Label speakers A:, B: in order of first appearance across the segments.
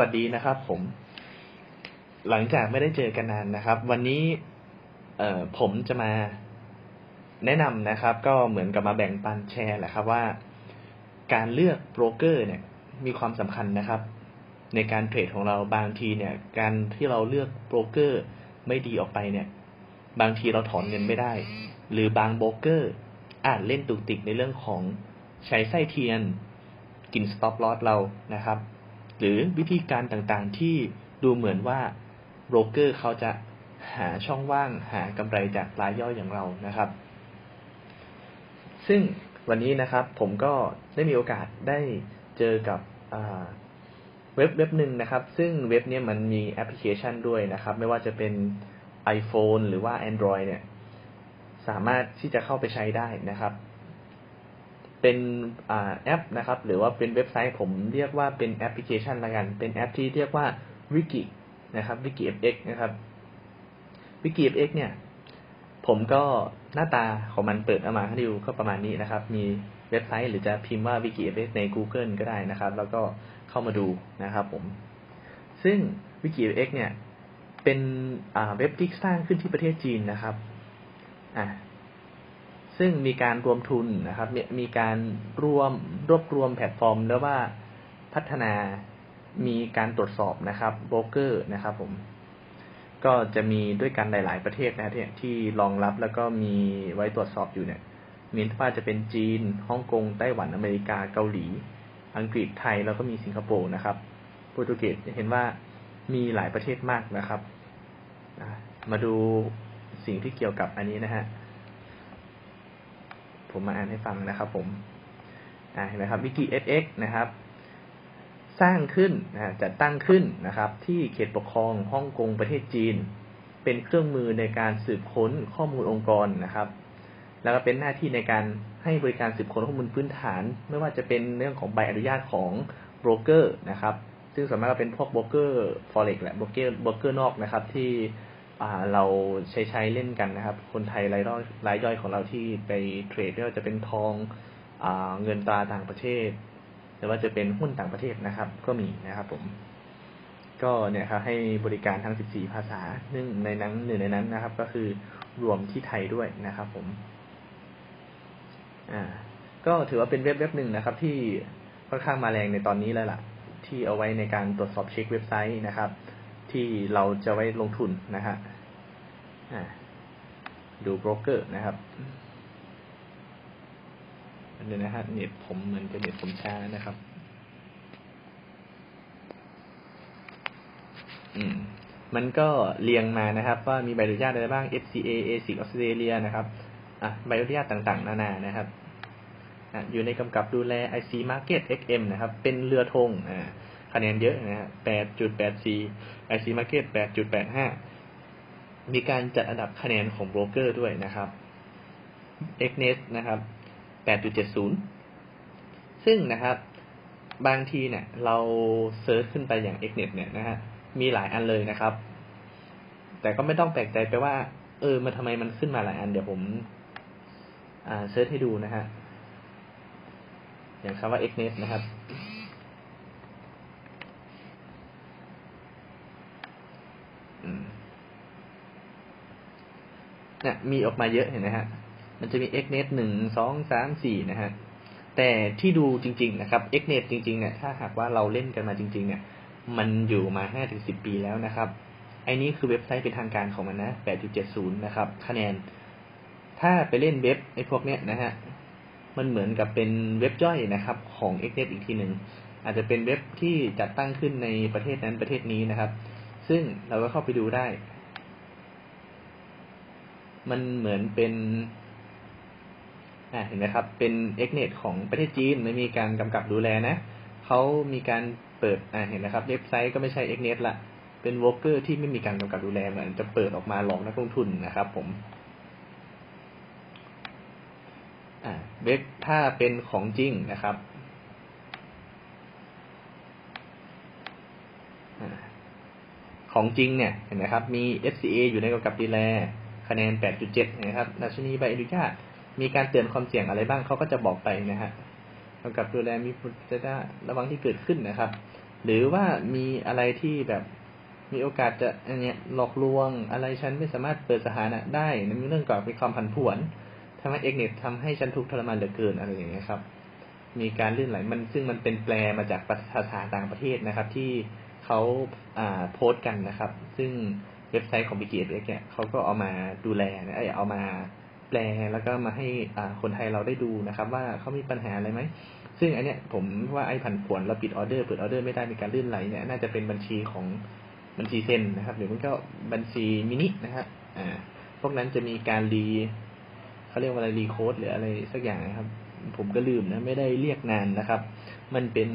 A: วัสดีนะครับผม หลังจากไม่ได้เจอกันนานนะครับ วันนี้เอ่อผมจะมาแนะนำนะครับ ก็เหมือนกับมาแบ่งปันแชร์แหละครับว่า การเลือกโบรกเกอร์เนี่ย มีความสำคัญนะครับ ในการเทรดของเราบางทีเนี่ย การที่เราเลือกโบรกเกอร์ไม่ดีออกไปเนี่ย บางทีเราถอนเงินไม่ได้ หรือบางโบรกเกอร์อาจเล่นตุกติกในเรื่องของใช้ไส้เทียน กินสต็อปลอสเรานะครับ หรือวิธีการต่างๆที่ดูเหมือนว่าโบรกเกอร์เขาจะหาช่องว่างหากำไรจากรายย่อยอย่างเรานะครับ ซึ่งวันนี้นะครับผมก็ได้มีโอกาสได้เจอกับเว็บเว็บหนึ่งนะครับ ซึ่งเว็บนี้มันมีแอปพลิเคชันด้วยนะครับ ไม่ว่าจะเป็น iPhone หรือว่า Android เนี่ย สามารถที่จะเข้าไปใช้ได้นะครับ เป็นแอปนะครับ หรือว่าเป็นเว็บไซต์ผมเรียกว่าเป็นแอปพลิเคชันละกัน เป็นแอปที่เรียกว่า Wiki นะครับ Wiki FX นะครับ Wiki FX เอ็กเนี่ย ผมก็หน้าตาของมันเปิดออกมาให้ดูก็ประมาณนี้นะครับ มีเว็บไซต์หรือจะพิมพ์ว่า Wiki FX ใน Google ก็ได้นะครับ แล้วก็เข้ามาดูนะครับผม ซึ่ง Wiki FX เนี่ย เป็นเว็บที่สร้างขึ้นที่ประเทศจีนนะครับ อ่า ซึ่งมีการรวมทุนนะครับ มีการรวมรวบรวมแพลตฟอร์ม แล้วว่าพัฒนามีการตรวจสอบนะครับโบรกเกอร์นะครับผมก็จะมีด้วยกันหลาย ๆ ประเทศนะที่ที่รองรับแล้วก็มีไว้ตรวจสอบอยู่เนี่ยมีว่าจะเป็นจีนฮ่องกงไต้หวันอเมริกาเกาหลี อังกฤษไทยแล้วก็มีสิงคโปร์นะครับโปรตุเกสเห็นว่ามีหลายประเทศมากนะครับ มาดูสิ่งที่เกี่ยวกับอันนี้นะฮะ ผมมาอ่านให้ฟังนะครับ ผมอ่าเห็นไหมครับวิกิ FX นะครับ สร้างขึ้นนะจัดตั้งขึ้นนะครับ ที่เขตปกครองฮ่องกงประเทศจีน เป็นเครื่องมือในการสืบค้นข้อมูลองค์กรนะครับ แล้วก็เป็นหน้าที่ในการให้บริการสืบค้นข้อมูลพื้นฐาน ไม่ว่าจะเป็นเรื่องของใบอนุญาตของโบรกเกอร์นะครับ ซึ่งส่วนมากก็เป็นพวกโบรกเกอร์ฟอเร็กแหละโบรกเกอร์โบรกเกอร์นอกนะครับ ที่ เราใช้ใช้เล่นกันนะครับ คนไทยรายย่อยรายย่อยของเราที่ไปเทรดไม่ว่าจะเป็นทองอเงินตราต่างประเทศ หรือว่าจะเป็นหุ้นต่างประเทศนะครับ ก็มีนะครับผมก็เนี่ยครับให้บริการทั้ง 14 ภาษาซึ่งในนั้นหนึ่งในนั้นนะครับ ก็คือรวมที่ไทยด้วยนะครับผม อ่า ก็ถือว่าเป็นเว็บเว็บหนึ่งนะครับ ที่ค่อนข้างมาแรงในตอนนี้แล้วล่ะ ที่เอาไว้ในการตรวจสอบเช็คเว็บไซต์นะครับ ที่เราจะไว้ลงทุนนะฮะดูโบรกเกอร์นะครับเดี๋ยวนะฮะเน็ตผมเหมือนจะเน็ตผมช้านะครับ อืม มันก็เรียงมานะครับ ว่ามีใบอนุญาตอะไรบ้าง FCA ASIC ออสเตรเลียนะครับอะใบอนุญาตต่างๆ นานานะครับอะอยู่ในกำกับดูแล IC Market XM นะครับ เป็นเรือธงอ่า คะแนนเยอะนะฮะ8.84 IC Market 8.85มีการจัดอันดับคะแนนของโบรกเกอร์ด้วยนะครับ XNET นะครับ 8.70 ซึ่งนะครับ บางทีเนี่ย เราเซิร์ชขึ้นไปอย่าง XNET เนี่ยนะฮะ มีหลายอันเลยนะครับ แต่ก็ไม่ต้องแปลกใจไปว่า เออมาทำไมมันขึ้นมาหลายอัน เดี๋ยวผม อ่า เซิร์ชให้ดูนะฮะ อย่างคำว่า XNET นะครับ นี่ยมีออกมาเยอะเห็นไหมฮะ มันจะมี xnet หนึ่งสองสามสี่นะฮะ แต่ที่ดูจริง ๆ นะครับ xnet จริง ๆ เนี่ย ถ้าหากว่าเราเล่นกันมาจริง ๆ เนี่ย มันอยู่มาห้าถึงสิบปีแล้วนะครับไอ้นี้คือเว็บไซต์เป็นทางการของมันนะแปดจุดเจ็ดศูนย์นะครับ คะแนน ถ้าไปเล่นเว็บไอ้พวกเนี้ยนะฮะ มันเหมือนกับเป็นเว็บย่อยนะครับ ของ xnet อีกทีหนึ่ง อาจจะเป็นเว็บที่จัดตั้งขึ้นในประเทศนั้นประเทศนี้นะครับ ซึ่งเราก็เข้าไปดูได้ มันเหมือนเป็นเห็นไหมครับ เป็น XNET ของประเทศจีนไม่มีการกำกับดูแลนะเขามีการเปิดอ่าเห็นนะครับ เว็บไซต์ก็ไม่ใช่ XNET ละเป็นวอลเกอร์ที่ไม่มีการกำกับดูแลเหมือนจะเปิดออกมาหลอกนักลงทุนนะครับผมอ่าเว็บถ้าเป็นของจริงนะครับ ของจริงเนี่ยเห็นไหมครับมี FCA อยู่ในกำกับดูแลคะแนน 8.7 นะครับดัชนีใบอนุญาตมีการเตือนความเสี่ยงอะไรบ้างเขาก็จะบอกไปนะฮะกำกับดูแลมีพุทธะระวังที่เกิดขึ้นนะครับ หรือว่ามีอะไรที่แบบมีโอกาสจะอันเนี้ยหลอกลวงอะไรฉันไม่สามารถเปิดสถานะได้ในเรื่องก่อนมีความผันผวนทำให้เอกเน็ตทำให้ฉันทุกข์ทรมานเหลือเกินอะไรอย่างเงี้ยครับ มีการลื่นไหลมันซึ่งมันเป็นแปลมาจากภาษาต่างประเทศนะครับ ที่ เขาอ่าโพสต์กันนะครับ ซึ่งเว็บไซต์ของบิกิเอเนี่ยเขาก็เอามาดูแลนะเอามาแปลแล้วก็มาให้อ่าคนไทยเราได้ดูนะครับ ว่าเขามีปัญหาอะไรไหม ซึ่งอันเนี้ยผมว่าไอ้ผันผวนเราปิดออเดอร์เปิดออเดอร์ไม่ได้มีการลื่นไหลเนี่ยน่าจะเป็นบัญชีของบัญชีเซนนะครับหรือมันก็บัญชีมินินะครับอ่าพวกนั้นจะมีการรีเขาเรียกว่าอะไรรีโค้ดหรืออะไรสักอย่างนะครับ ผมก็ลืมนะไม่ได้เรียกนานนะครับ มันเป็น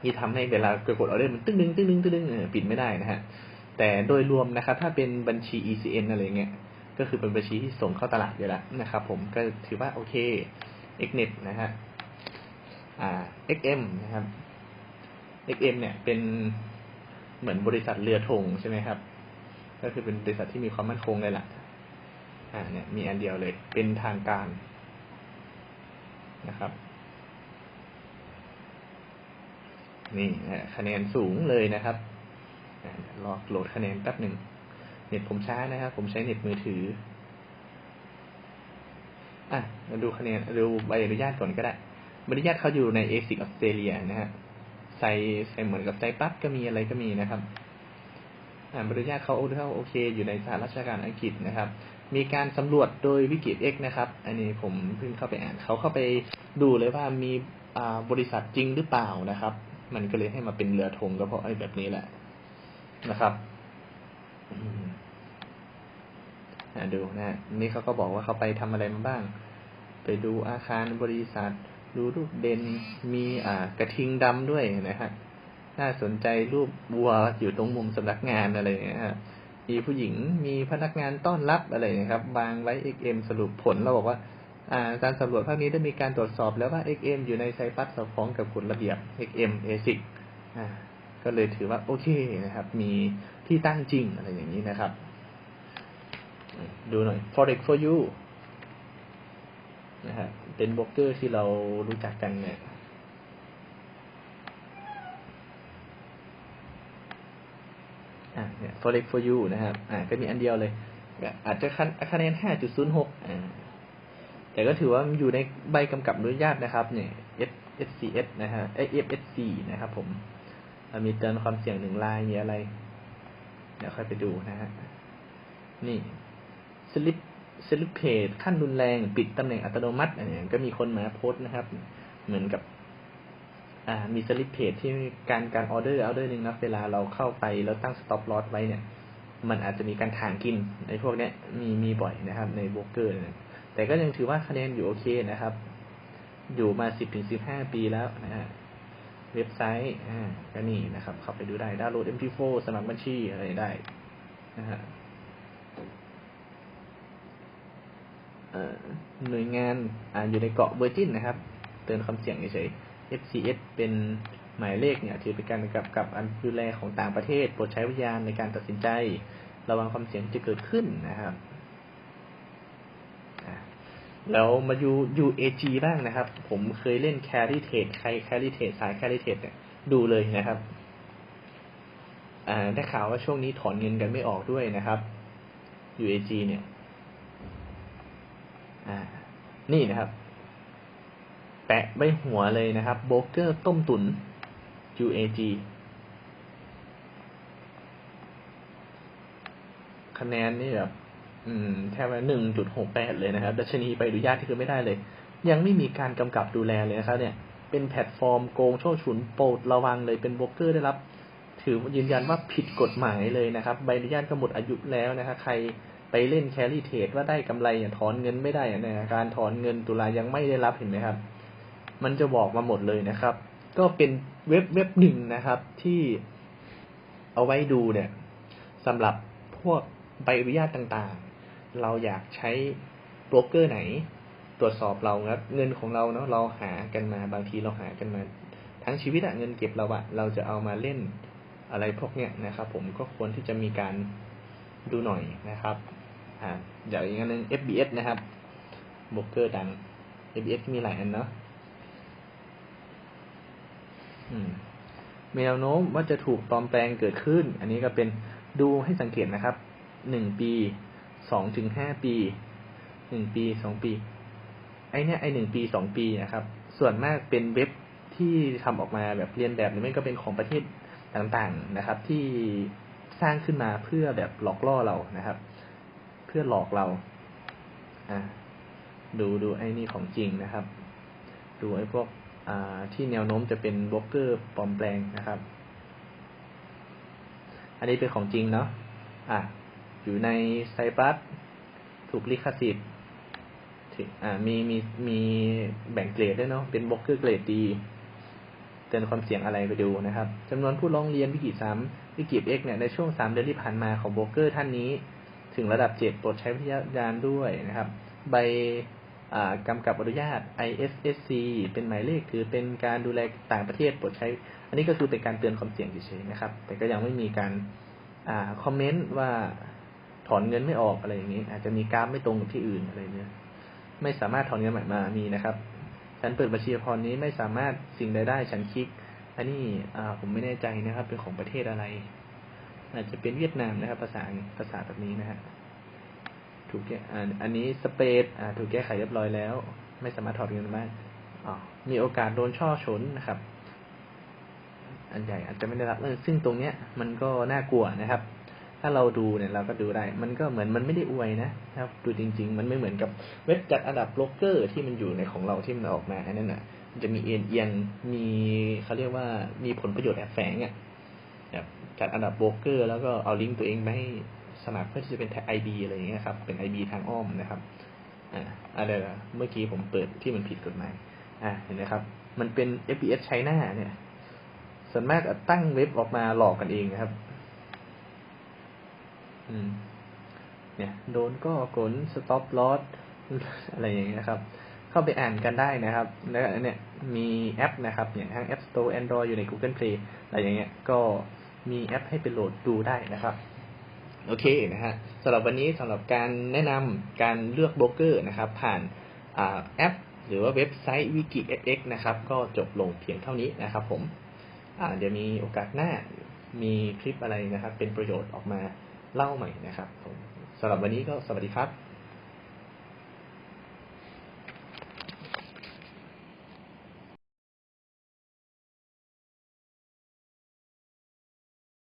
A: ที่ทำให้เวลากดออเดอร์มันตึ้งตึ้งตึ้งตึ้งตึ้งปิดไม่ได้นะฮะแต่โดยรวมนะครับ ถ้าเป็นบัญชี ECN อะไรเงี้ยก็คือเป็นบัญชีที่ส่งเข้าตลาดอยู่แล้วนะครับ ผมก็ถือว่าโอเค Xnet นะฮะอ่า XM นะครับ XM เนี่ยเป็นเหมือนบริษัทเรือธงใช่ไหมครับ ก็คือเป็นบริษัทที่มีความมั่นคงเลยล่ะ อ่าเนี่ยมีอันเดียวเลย เป็นทางการนะครับ นี่คะแนนสูงเลยนะครับรอโหลดคะแนนแป๊บหนึ่งเน็ตผมช้านะครับ ผมใช้เน็ตมือถือ อะมาดูคะแนนดูใบอนุญาตก่อนก็ได้ใบอนุญาตเขาอยู่ในเอซิกออสเตรเลียนะฮะใส่ใส่เหมือนกับใจปั๊บก็มีอะไรก็มีนะครับอ่าบริญาตเขาเขาโอเค อยู่ในสหราชการอังกฤษนะครับ มีการสำรวจโดยวิกิเอ็กนะครับ อันนี้ผมเพิ่งเข้าไปอ่านเขาเข้าไปดูเลยว่ามีอ่าบริษัทจริงหรือเปล่านะครับ มันก็เลยให้มาเป็นเรือธงก็เพราะไอ้แบบนี้แหละนะครับดูนะนี่เขาก็บอกว่าเขาไปทำอะไรมาบ้าง ไปดูอาคารบริษัท ดูรูปเด่นมีอ่ากระทิงดำด้วยนะฮะน่าสนใจรูปวัวอยู่ตรงมุมสำนักงานอะไรนะฮะมีผู้หญิงมีพนักงานต้อนรับอะไรนะครับ บางไว้ XM สรุปผลเราบอกว่า การสำรวจภาคนี้ได้มีการตรวจสอบแล้วว่า XM อยู่ในไซฟัสสอดคล้องกับกฎระเบียบ XM ASIC ก็เลยถือว่าโอเคนะครับ มีที่ตั้งจริงอะไรอย่างนี้นะครับ ดูหน่อย forex for you นะฮะเป็นบล็อกเกอร์ที่เรารู้จักกันเนี่ยอ่าเนี่ย forex for you นะครับ อ่า ก็มีอันเดียวเลย อาจจะคะแนน 5.06 อ่า แต่ก็ถือว่าอยู่ในใบกำกับอนุญาตนะครับเนี่ย FSCS นะฮะ FSC นะครับผมมีเตือนความเสี่ยงหนึ่งลายมีอะไร เดี๋ยวค่อยไปดูนะฮะ นี่สลิปสลิปเพจขั้นรุนแรง ปิดตำแหน่งอัตโนมัติอะไรก็มีคนมาโพสต์นะครับ เหมือนกับ อ่า มีสลิปเพจที่การการออเดอร์ออเดอร์หนึ่งนะเวลาเราเข้าไปแล้วตั้งสต็อปลอสไว้เนี่ย มันอาจจะมีการถ่างกินในพวกเนี้ยมีมีบ่อยนะครับ ในโบรกเกอร์ แต่ก็ยังถือว่าคะแนนอยู่โอเคนะครับ อยู่มาสิบถึงสิบห้าปีแล้วนะฮะเว็บไซต์อ่าก็นี่นะครับ เข้าไปดูได้ดาวน์โหลด MP4 สมัครบัญชีอะไรได้นะฮะหน่วยงานออยู่ในเกาะเวอร์จินนะครับ เตือนความเสี่ยงเฉยๆ FCS เป็นหมายเลขเนี่ยถือเป็นการกับกับอันดูแลของต่างประเทศโปรดใช้วิญญาณในการตัดสินใจ ระวังความเสี่ยงที่จะเกิดขึ้นนะครับ แล้วมาอยู่ UAG บ้างนะครับ ผมเคยเล่น Carry Trade ใคร Carry Trade สาย Carry Trade เนี่ยดูเลยนะครับอ่าได้ข่าวว่าช่วงนี้ถอนเงินกันไม่ออกด้วยนะครับ UAG เนี่ยอ่านี่นะครับ แปะใบหัวเลยนะครับโบรกเกอร์ต้มตุน UAG คะแนนนี่แบบ อืมแทบว่าหนึ่งจุดหกแปดเลยนะครับ ดัชนีไปอนุญาตที่คือไม่ได้เลย ยังไม่มีการกำกับดูแลเลยนะครับเนี่ย เป็นแพลตฟอร์มโกงโชคฉุนโปรดระวังเลย เป็นโบรกเกอร์ได้รับ ถือยืนยันว่าผิดกฎหมายเลยนะครับ ใบอนุญาตก็หมดอายุแล้วนะครับใครไปเล่นแครี่เทรดว่าได้กำไรถอนเงินไม่ได้เนี่ยการถอนเงินตุลายังไม่ได้รับเห็นไหมครับ มันจะบอกมาหมดเลยนะครับ ก็เป็นเว็บเว็บหนึ่งนะครับที่เอาไว้ดูเนี่ยสำหรับพวกใบอนุญาตต่าง เราอยากใช้โบรกเกอร์ไหน ตรวจสอบเราครับเงินของเราเนาะเราหากันมาบางทีเราหากันมา ทั้งชีวิตอะเงินเก็บเราอะเราจะเอามาเล่นอะไรพวกเนี้ยนะครับ ผมก็ควรที่จะมีการดูหน่อยนะครับอ่าเดี๋ยวอีกอันนึง FBS นะครับโบรกเกอร์ดัง FBS มีหลายอันเนาะอืมมีแนวโน้มว่าจะถูกปลอมแปลงเกิดขึ้น อันนี้ก็เป็นดูให้สังเกตนะครับหนึ่งปี สองถึงห้าปีหนึ่งปีสองปี ไอเนี้ยไอหนึ่งปีสองปีนะครับ ส่วนมากเป็นเว็บที่ทำออกมาแบบเรียนแบบหรือไม่ก็เป็นของประเทศต่างๆนะครับ ที่สร้างขึ้นมาเพื่อแบบหลอกล่อเรานะครับ เพื่อหลอกเราอ่าดูดูไอ้นี่ของจริงนะครับ ดูไอ้พวกอ่าที่แนวโน้มจะเป็นบล็อกเกอร์ปลอมแปลงนะครับ อันนี้เป็นของจริงเนาะอะ อยู่ในไซปัสถูกลิขสิทธิ์มีมีมีแบ่งเกรดด้วยเนาะเป็นบล็อกเกอร์เกรดดีเตือนความเสี่ยงอะไรไปดูนะครับจำนวนผู้ร้องเรียนวิกิซ้ำวิกิเอ็กเนี่ยในช่วงสามเดือนที่ผ่านมาของบล็อกเกอร์ท่านนี้ ถึงระดับเจ็ดโปรดใช้วิทยาญาณด้วยนะครับ ใบกำกับอนุญาต ISSC เป็นหมายเลขคือเป็นการดูแลต่างประเทศโปรดใช้ อันนี้ก็คือเป็นการเตือนความเสี่ยงเฉยๆนะครับ แต่ก็ยังไม่มีการอคอมเมนต์ว่า ถอนเงินไม่ออกอะไรอย่างนี้ อาจจะมีกราฟไม่ตรงกับที่อื่นอะไรเนี่ยไม่สามารถถอนเงินใหม่มามีนะครับ ฉันเปิดบัญชีพรนี้ไม่สามารถสิ่งใดได้ ฉันคลิก อันนี้อ่าผมไม่แน่ใจนะครับ เป็นของประเทศอะไร อาจจะเป็นเวียดนามนะครับ ภาษาภาษาแบบนี้นะฮะถูกแก้อันนี้สเปซอ่าถูกแก้ไขเรียบร้อยแล้ว ไม่สามารถถอดเงินได้อ๋อมีโอกาสโดนช่อชนนะครับ อันใหญ่อาจจะไม่ได้รับซึ่งตรงเนี้ย มันก็น่ากลัวนะครับ ถ้าเราดูเนี่ยเราก็ดูได้ มันก็เหมือนมันไม่ได้อวยนะครับ ดูจริง ๆ มันไม่เหมือนกับเว็บจัดอันดับโลกเกอร์ที่มันอยู่ในของเราที่มันออกมาอันนั้นอะ มันจะมีเอ็นเอียงมีเขาเรียกว่ามีผลประโยชน์แอบแฝงอะแบบจัดอันดับโบรกเกอร์ แล้วก็เอาลิงก์ตัวเองไปให้สมัครเพื่อที่จะเป็นแท็กไอบีอะไรอย่างเงี้ยครับ เป็นไอบีทางอ้อมนะครับ อ่าอะไรล่ะเมื่อกี้ผมเปิดที่มันผิดกฎหมาย อ่าเห็นไหมครับ มันเป็น FPS China เนี่ยส่วนมากตั้งเว็บออกมาหลอกกันเองนะครับ เนี่ย โดนก็กลสต็อปลอสอะไรอย่างเงี้ยครับ เข้าไปอ่านกันได้นะครับ แล้วเนี่ยมีแอปนะครับ เนี่ยทั้ง App Store Android อยู่ใน Google Play อะไรอย่างเงี้ย ก็มีแอปให้ไปโหลดดูได้นะครับ โอเคนะฮะสำหรับวันนี้สำหรับการแนะนำการเลือกโบรกเกอร์นะครับ ผ่านแอป หรือว่าเว็บไซต์ wikifx นะครับ ก็จบลงเพียงเท่านี้นะครับ ผมเดี๋ยวมีโอกาสหน้ามีคลิปอะไรนะครับ เป็นประโยชน์ออกมา เล่าใหม่นะครับผมสำหรับวันนี้ก็สวัสดีครับ